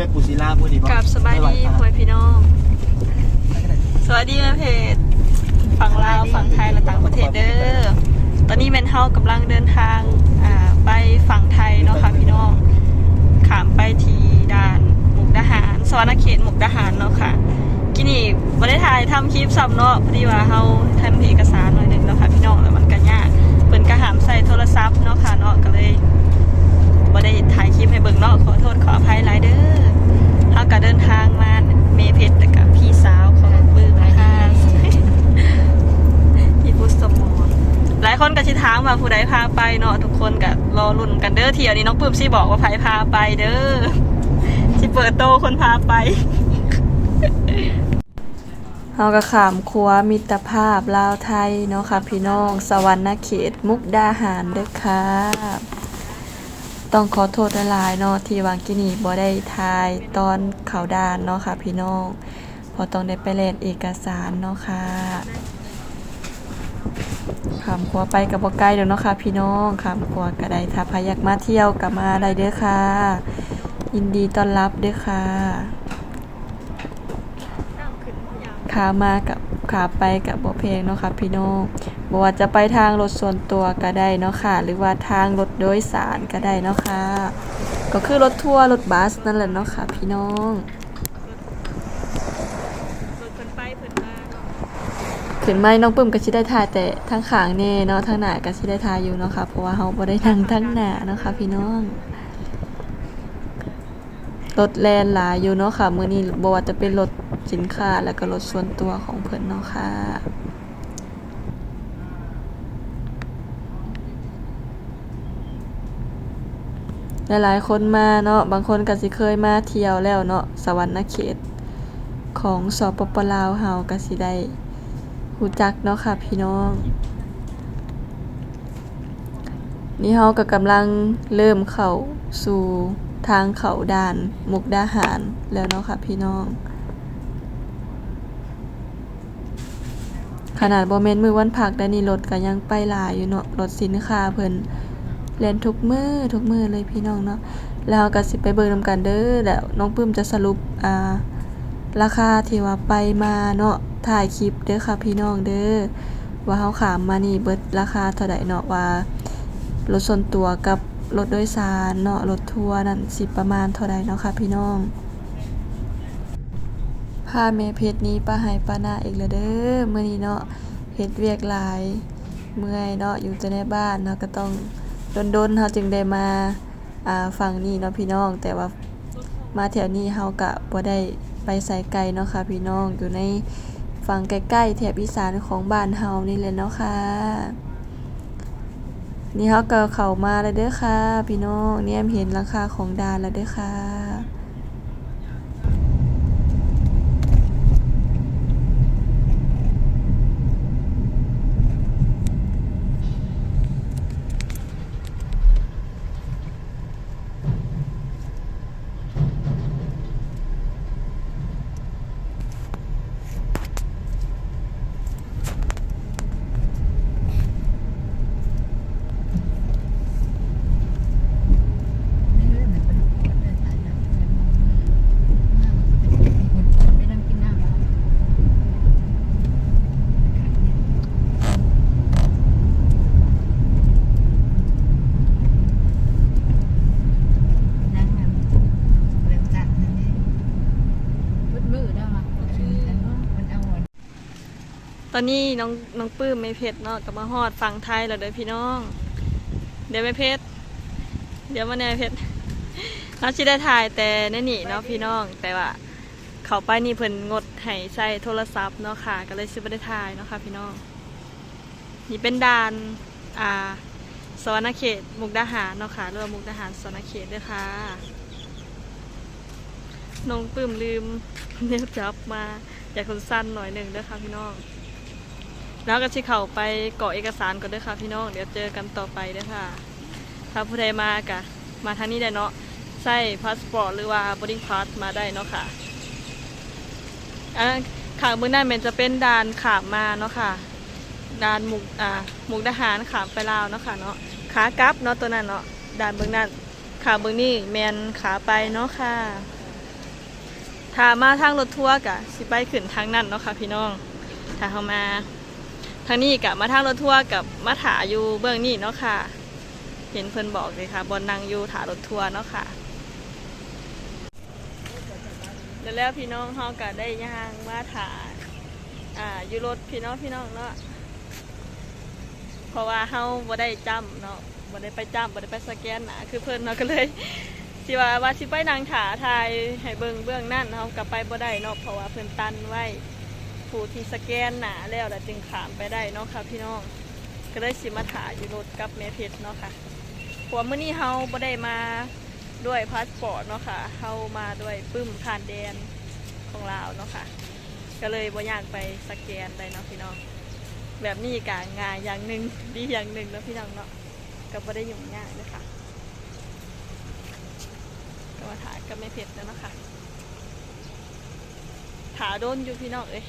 ไปปูศิลาพูดดีกับสบายดีพ่อแม่พี่น้อง สวัสดีแม่เพจฝั่งลาวฝั่งไทยและต่างประเทศเด้อ ตอนนี้แมนเฮากำลังเดินทางอ่าไปฝั่งไทยเนาะค่ะพี่น้องขามไปทีด่านมุกดาหารสวรรณเขตมุกดาหารเนาะค่ะกินี่บ่ได้ถ่ายทำคลิปซ้ำเนาะพอดีว่าเฮาทำเอกสารหน่อยหนึงเนาะค่ะพี่น้องแล้วมันก็ยากเพิ่นก็หามใส่โทรศัพท์เนาะค่ะเนาะก็เลย บ่ได้ถ่ายคลิปให้เบิ่งเนาะขอโทษขออภัยหลายเด้อเขาก็เดินทางมาเมเพชรแต่กับพี่สาวของปื้มนะคะพี่พุทธสมรหลายคนก็ชิถามว่าผู้ใดพาไปเนาะทุกคนก็รอรุ่นกันเด้อเที่ยวนี้น้องปื้มสิบอกว่าไผพาไปเด้อสิเปิดโตคนพาไปเฮาก็ขามครัวมิตรภาพลาวไทยเนาะค่ะพี่น้อง สวรรณเขตมุกดาหารเด้อค่ะ ต้องขอโทษหลายๆเนาะที่วางกินีบ่ได้ทายตอนเขาดานเนาะค่ะพี่น้อง พอต้องได้ไปเล่นเอกสารเนาะค่ะขามขัวไปกับบ่ไกลเดี๋ยวเนาะค่ะพี่น้องขามขัวก็ได้ถ้าพายากมาเที่ยวก็มาได้เด้อค่ะ ยินดีต้อนรับเด้อค่ะขามากับขาไปกับบ่เพลงเนาะค่ะพี่น้อง บ่ว่าจะไปทางรถส่วนตัวก็ได้เนาะค่ะ หรือว่าทางรถโดยสารก็ได้เนาะค่ะ ก็คือรถทัวร์รถบัสนั่นแหละเนาะค่ะ พี่น้องขึ้นไม่น้องปึ้มก็สิได้ถ่ายแต่ทั้งขางแน่เนาะทั้งหน้าก็สิได้ถ่ายอยู่เนาะค่ะ เพราะว่าเฮาบ่ได้นั่งทั้งหน้าเนาะค่ะพี่น้องรถแลนหลายอยู่เนาะค่ะมื้อนี้บ่ว่าจะเป็นรถสินค้าแล้วก็รถส่วนตัวของเพิ่นเนาะค่ะ หลายๆคนมาเนาะบางคนก็สิเคยมาเที่ยวแล้วเนาะสวรรณเขต ของสปปลาวเฮาก็สิได้ฮู้จักเนาะค่ะพี่น้อง นี่เฮาก็กำลังเริ่มเข้าสู่ทางเขาด่านมุกดาหารแล้วเนาะค่ะพี่น้อง ขนาดโบ่แม่นมือวันพักได้นี่รถก็ยังไปหลายอยู่เนาะรถสินค้าเพิ่น เล่นทุกมือทุกมือเลยพี่น้องเนาะแล้วก็สิไปเบิ่งนํกันเด้อแล้วน้องปื้มจะสรุปอ่าราคาที่ว่าไปมาเนาะถ่ายคลิปเด้อค่ะพี่น้องเด้อว่าเฮาขามมานี่เบิดราคาเท่าใดเนาะว่ารถส่วนตัวกับรถโดยสารเนาะรถทัวร์นั่นสิประมาณเท่าใดเนาะค่ะพี่น้องพาแม่เพชรนี้ป้าให้ป้านาอีกแล้วเด้อมื้อนี้เนาะเฮ็ดเวียกหลายเมื่อยเนาะอยู่แต่ในบ้านเนาะก็ต้อง ดนๆเฮาจึงได้มาอ่าฝั่งนี้เนาะพี่น้อง แต่ว่ามาแถวนี้เฮากะบ่ได้ไปไสไกลเนาะค่ะพี่น้องอยู่ในฝั่งใกล้ๆแถบอีสานของบ้านเฮานี่แหละเนาะค่ะนี่เฮาก็เข้ามาแล้วเด้อค่ะ พี่น้องเนี่ยเห็นราคาของดานแล้วเด้อค่ะ ไปนั่งกินน้ำแล้วนั่งน้ำเริ่มจัดนั่นเองมืดมืดได้ไหมมันเอาหมด ตอนนี้น้องน้องปื้มไม่เพชรเนาะก็มาฮอดฝั่งไทยแล้วเด้อพี่น้อง เดี๋ยวไม่เพชรเดี๋ยวมาแน่เพชรเราสิได้ถ่ายแต่นั่นนี่เนาะพี่น้อง แต่ว่าเขาไปนี่เพิ่นงดให้ใช้โทรศัพท์เนาะค่ะ ก็เลยสิบ่ได้ถ่ายเนาะค่ะพี่น้อง นี่เป็นด่านอ่าสวรรเขตมุกดาหารเนาะค่ะเรือว่ามุกดาหารสวรรเขตเด้วยค่ะน้องปื้มลืมเนวจับมาอยากคนสั้นหน่อยหนึ่งเด้อค่ะพี่น้อง แล้วก็สิเข้าไปเกาะเอกสารก่อนด้อค่ะพี่น้อง เดี๋ยวเจอกันต่อไปด้อค่ะ ถ้าผู้ใดมากะ มาทางนี้ได้เนาะใส่พาสปอร์ตหรือว่า boarding pass มาได้เนาะค่ะอันนั้นขางมือนั่นมันจะเป็นด่านขามมาเนาะค่ะด่านหมุกอ่าหมุกทหารขามไปลาวเนาะค่ะเนาะขากลับเนาะตัวนั้นเนาะด่านเบื้องนั้นขาเบื้องนี้แมนขาไปเนาะค่ะถ้ามาทางรถทัวร์กะสิไปขึ้นทางนั้นเนาะค่ะพี่น้องถ้าเขามา ทางนี้กะมาทางรถทัวร์กับมาถาอยู่เบื้องนี้เนาะค่ะ เห็นเพิ่นบอกเลยค่ะบนนางอยู่ถารถทัวร์เนาะค่ะแล้วแล้วพี่น้องเฮาก็ได้ย่างมาถาอ่าอยู่รถพี่น้องพี่น้องเนาะเพราะว่าเฮาบ่ได้จำเนาะบ่ได้ไปจำบ่ได้ไปสแกนนะคือเพิ่นเนาะก็เลยสิว่าว่าสิไปนางถาทายให้เบิ่งเบื้องนั่นเฮาก็ไปบ่ได้เนาะเพราะว่าเพิ่นตันไว้ ผู้ที่สแกนหนาแล้วแล้วจึงขามไปได้เนาะค่ะพี่น้องก็เลยสิมาถาอยู่รถกับแม่เพชรเนาะค่ะเพราะว่ามื้อนี้เฮาบ่ได้มาด้วยพาสปอร์ตเนาะค่ะเฮามาด้วยปึ้มผ่านแดนของลาวเนาะค่ะ ก็เลยบ่อยากไปสแกนได้เนาะพี่น้อง แบบนี้กางานอย่างหนึ่งดีอย่างหนึ่งเนาะพี่น้องเนาะก็บ่ได้ยุ่งยากเลยค่ะก็มาถ่ายกับแม่เพชแล้วเนาะคะถาโดนอยู่พี่น้องเอ้ย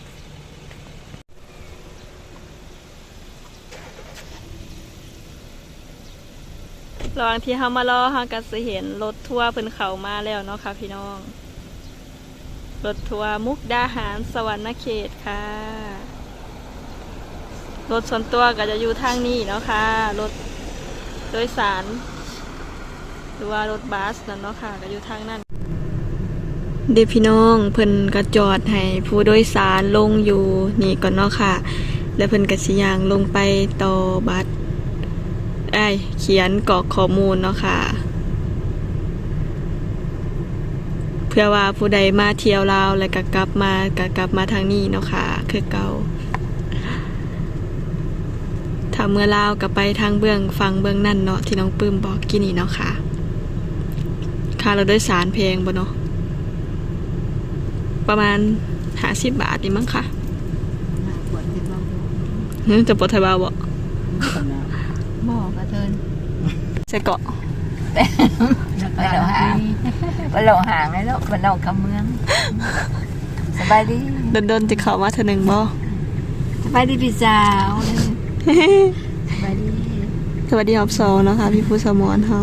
ระหว่างที่เฮามารอเฮาก็สิเห็นรถทัวร์เพิ่นเข้ามาแล้วเนาะค่ะ พี่น้อง รถทัวร์มุกดาหารสวรรณเขตค่ะ รถส่วนตัวก็จะอยู่ทางนี้เนาะค่ะ รถโดยสาร หรือว่ารถบัสนั่นเนาะค่ะ ก็อยู่ทางนั้นเด็กพี่น้องเพิ่นก็จอดให้ผู้โดยสารลงอยู่นี่ก่อนเนาะค่ะ แล้วเพิ่นก็สิยางลงไปต่อบัส ไอ้ยเขียนกรอกข้อมูลเนาะค่ะ เพื่อว่าผู้ใดมาเที่ยวลาวแล้วก็กลับมาก็กลับมาทางนี้เนาะค่ะ คือเก่าถ้าเมื่อลาวก็ไปทางเบื้องฟังเบื้องนั่นเนาะที่น้องปื้มบอกกินนี่เนาะค่ะ ค่าเราด้วยสารเพลงบ่เนาะประมาณหาสิบบาทนี่มั้งค่ะน่าปวดที่บ้างหึจะปลดไทยบาวบ่ หม้อกระเทิน ใส่เกาะไปเราหางไปเราหางเลยแล้วไปเราคำเมืองสบายดีดนๆจะเข้ามาเทอหนึ่งบ่สบายดีพี่สาวสบายดีสวัสดีครับสองเนาะค่ะพี่ผู้สมอนเฮา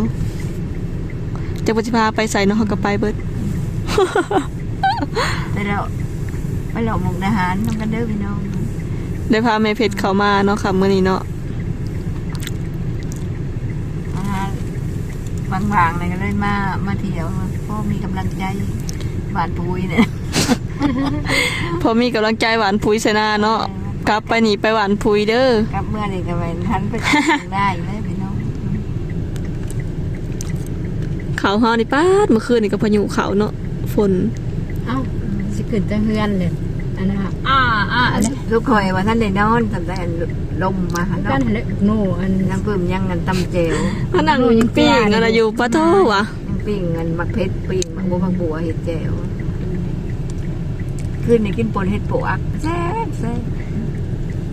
จะปฏิภาไปใส่เนาะเขาก็ไปเบิดไปเราไปเราหมกอาหารน้องกันเด้อพี่น้องได้พาแม่เพชรเข้ามาเนาะค่ะมื้อนี้เนาะ อาหาร บางๆเลยก็เลยมา มาเที่ยวเพราะมีกำลังใจหวานปุยเนี่ยพอมีกำลังใจหวานพุยใส่หน้าเนาะกลับไปนี่ไปหวานพุยเด้อกับเมื่อนี่ก็ไปทันไปได้เลยพี่น้องเขาเฮานี่ป้าดเมื่อคืนนี่ก็พายุเขาเนาะฝนเอ้าสิขึ้นจะเฮือนเลยอันนั้นอะอ่าอ่าอันนี้ลูกคอยว่าท่านได้นอนทำได้ ลมมาหากันเนาะเลยโน่อันยังเพิ่มยังเงินตำเจวพนังปิ้งอะไรอยู่ปะโทวะยังปิ้งเงินมักเพชรปิ้งมักบัวมักบัวเห็ดแจวขึ้นนี่กินปนเห็ดปวกแซ่บแซ่บ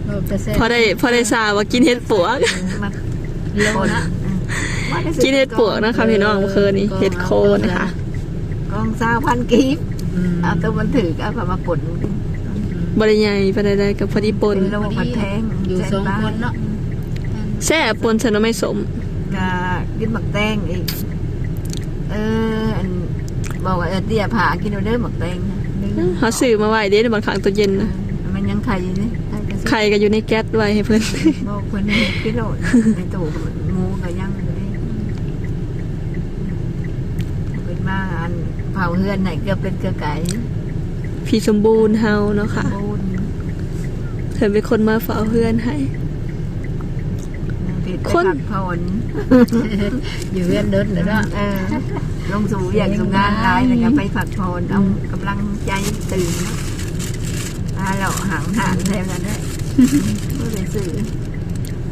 เออแต่แซ่บพอได้พอได้ทราบว่ากินเห็ดปวก มักลงปนนะกินเห็ดปวกนะคะพี่น้องเมื่อคืนนี้เห็ดโคนนะคะกองซาวพันกีบอืมเอาตัวมันถือเอามาปน บริใหญ่ปานใดๆกับพอดีปนเป็นโลกมันแพงอยู่สองคนเนาะแซ่บปนฉันไม่สมก็กินหมักแตงอีกเอออันบอกว่าเออเตี้ยผากินเอาเด้อหมักแตงนะเขาซื้อมาไว้เด้ในบางครั้งตัวเย็นนะมันยังไข่อยู่นี่ไข่กระซิบไข่ก็อยู่ในแก๊สไว้ให้เพิ่นบอกคนนี้กิโลดในตู้หมูก็ยังอยู่นี่เป็นมาอันเผาเฮือนไหนเกือบเป็นเกลือไก่ พี่สมบูรณ์เฮาเนาะค่ะปูนเพิ่นเป็นคนมาเฝ้าเฮือนให้ผิดไปคนผักผ่อนอยู่เฮือนเดินเลยเนาะเออลงสู่อย่างสู่งานร้ายแล้วก็ไปผักผ่อนเอากำลังใจตื่นอาเราหางหางแล้วกันด้วยก็เลยสื่อ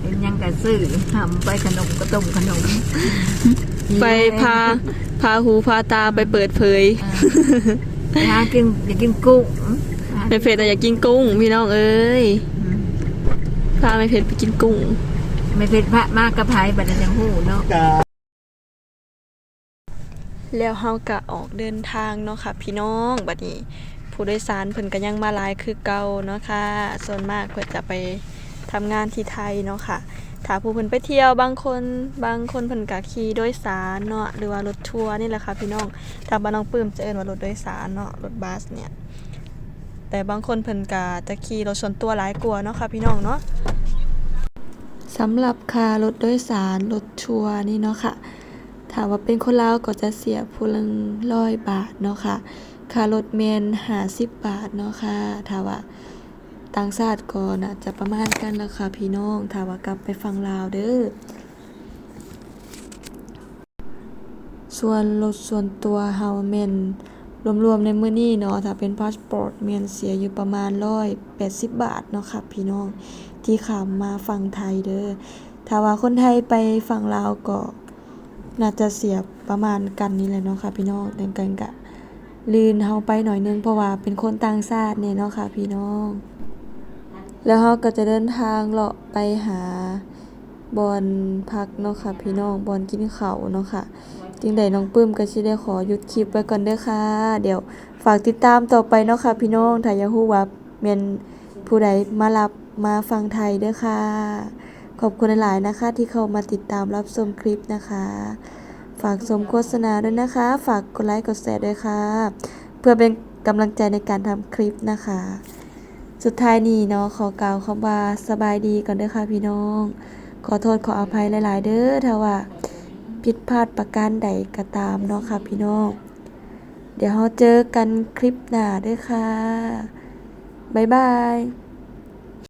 เป็นยังกันสื่อทำไปขนมก็ต้มขนมไปพาพาหูพาตาไปเปิดเผยไป หากินอยากกินกุ้งแม่เพชรน่ะอยากกินกุ้งพี่น้องเอ้ยพาแม่เพชรไปกินกุ้งไม่เป็นพระมากกระพายบัดนั้นยังหูเนาะ แล้วเฮาก็ออกเดินทางเนาะค่ะ พี่น้องบัดนี้ ผู้โดยสารเพิ่นก็ยังมาหลายคือเก่าเนาะค่ะ ส่วนมากเพิ่นจะไปทำงานที่ไทยเนาะค่ะ ถ้าผู้เพิ่นไปเที่ยวบางคนบางคนเพิ่นก็ขี่โดยสารเนาะหรือว่ารถทัวร์นี่แหละค่ะพี่น้องถ้าบ้านน้องปื้มจะเอิ้นว่ารถโดยสารเนาะรถบัสเนี่ย แต่บางคนเพิ่นก็จะขี่รถส่วนตัวหลายกว่าเนาะค่ะพี่น้องเนาะสำหรับค่ารถโดยสารรถทัวร์นี่เนาะค่ะถ้าว่าเป็นคนลาวก็จะเสียผู้ละ100บาทเนาะค่ะค่ารถแม่น50บาทเนาะค่ะถ้าว่า ต่างชาติก็น่าจะประมาณกันราคาพี่น้องถ้าว่ากลับไปฟังลาวเด้อส่วนรถส่วนตัวเฮาแมนรวมๆในมื้อนี้เนาะถ้าเป็นพาสปอร์ตแม่นเสียอยู่ประมาณ180บบาทเนาะค่ะพี่น้องที่ขามมาฝั่งไทยเด้อถ้าว่าคนไทยไปฝั่งลาวก็น่าจะเสียประมาณกันนี่แหละเนาะค่ะพี่น้องแต่กันกะลื่นเฮาไปหน่อยนึงเพราะว่าเป็นคนต่างชาติเนี่ยเนาะค่ะพี่น้อง แล้วเราก็จะเดินทางเลาะไปหาบอนพักเนาะค่ะ พี่น้องบอนกินเขาเนาะค่ะจึงใดน้องปื้มก็สิได้ขอหยุดคลิปไว้ก่อนเด้อค่ะ เดี๋ยวฝากติดตามต่อไปเนาะค่ะ พี่น้องถ้าอยากฮู้ว่าแม่นผู้ใดมารับมาฟังไทยเด้อค่ะ ขอบคุณหลายๆนะคะ ที่เข้ามาติดตามรับชมคลิปนะคะ ฝากชมโฆษณาด้วยนะคะ ฝากกดไลค์กดแชร์ด้วยค่ะ เพื่อเป็นกำลังใจในการทำคลิปนะคะ สุดท้ายนี้เนาะขอกล่าวคำว่าสบายดีก่อนเด้อค่ะพี่น้อง ขอโทษขออภัยหลาย ๆ เด้อถ้าว่าผิดพลาดประการใดก็ตามเนาะค่ะพี่น้อง เดี๋ยวเราเจอกันคลิปหน้าเด้อค่ะ บ๊ายบาย